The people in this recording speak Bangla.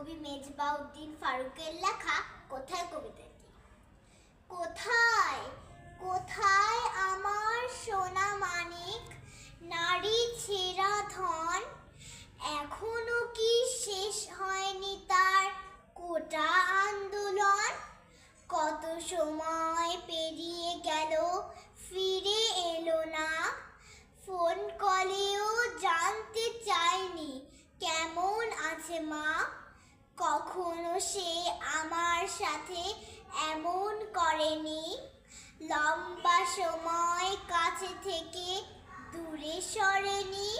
কবি মেজবাউদ্দিন ফারুকের লেখা কোথায় কবিতাটি? কোথায়? কোথায় আমার সোনা মানিক, নারী ছেঁড়া ধন? এখনও কি শেষ হয়নি তার কোটা আন্দোলন? কত সময় পেরিয়ে গেল, ফিরে এলো না। ফোন কলেও জানতে চায়নি কেমন আছে মা? কখনো সে আমার সাথে এমন করেনি। লম্বা সময় কাছে থেকে দূরে সরেনি।